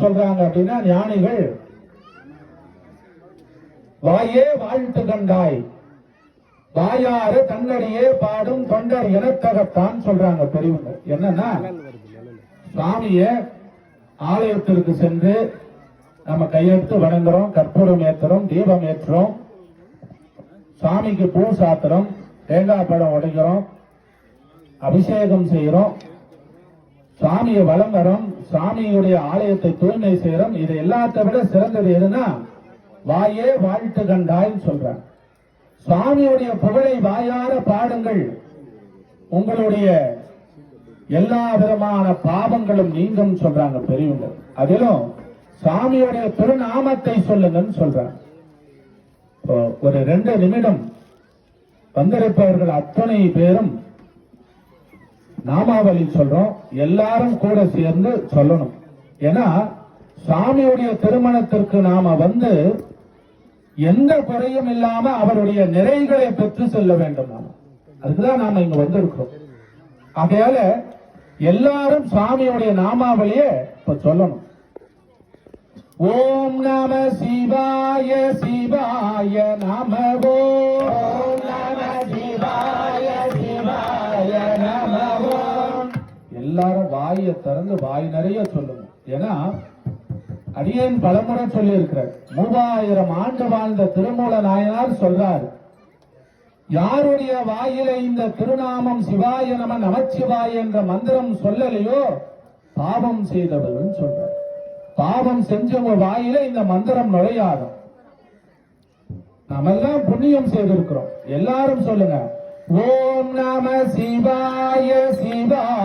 சொல்றாங்க அப்படின்னா ஞானிகள் வாயே வாழ்த்து கண்டாய். வாயாறு தன்னடியே பாடும் தொண்டர் இனத்தகத்தான் சொல்றாங்க பெரியவங்க. என்னன்னா சுவாமிய ஆலயத்திற்கு சென்று நம்ம கையெடுத்து வணங்குறோம் கற்பூரம் ஏத்துறோம் தீபம் ஏற்றுறோம் சுவாமிக்கு பூ சாத்துறோம் தேங்காய் பழம் உடைக்கிறோம் அபிஷேகம் செய்யறோம் சாமியை வளம் வரோம் சாமியுடைய ஆலயத்தை தூய்மை செய்யறோம். இது எல்லாத்தை விட சிறந்தது எதுனா வாயே வாழ்த்து கண்டாய்ன்னு சொல்றாங்க. சுவாமியுடைய புகழை வாயார பாடுங்கள். உங்களுடைய எல்லா விதமான பாவங்களும் நீங்கும் சொல்றாங்க பெரியவங்க. அதிலும் சாமியுடைய திருநாமத்தை சொல்லுங்கன்னு சொல்றாங்க. ஒரு ரெண்டு நிமிடம் வந்திருப்பவர்கள் அத்தனை பேரும் நாமாவளி சொல்றோம். எல்லாரும் கூட சேர்ந்து சொல்லணும். ஏன்னா சாமியுடைய திருமணத்திற்கு நாம வந்து எந்த குறையும் இல்லாம அவருடைய நிறைகளை பெற்று செல்ல வேண்டும் நாம. அதுக்குதான் நாம இங்க வந்திருக்கிறோம். ஆகையால எல்லாரும் சாமியுடைய நாமாவளிய இப்ப சொல்லணும். ஓம் நம சிவாய சிவாய நம எல்லாரும் வாயை திறந்து வாய் நிறைய சொல்லுங்க. ஏன்னா அடியேன் பலமுறை சொல்லி இருக்கிறார் மூவாயிரம் ஆண்டு வாழ்ந்த திருமூல நாயனார் சொல்றார் யாருடைய வாயில இந்த திருநாமம் சிவாய நம நமச்சிவாய என்ற மந்திரம் சொல்லலையோ பாவம் செய்தவர்கள் சொல்றார். பாவம் செஞ்சவங்க வாயில இந்த மந்திரம் நுழையாதும். நாமெல்லாம் புண்ணியம் செய்திருக்கிறோம். எல்லாரும் சொல்லுங்க ஓம் நம சிவாய சிவாய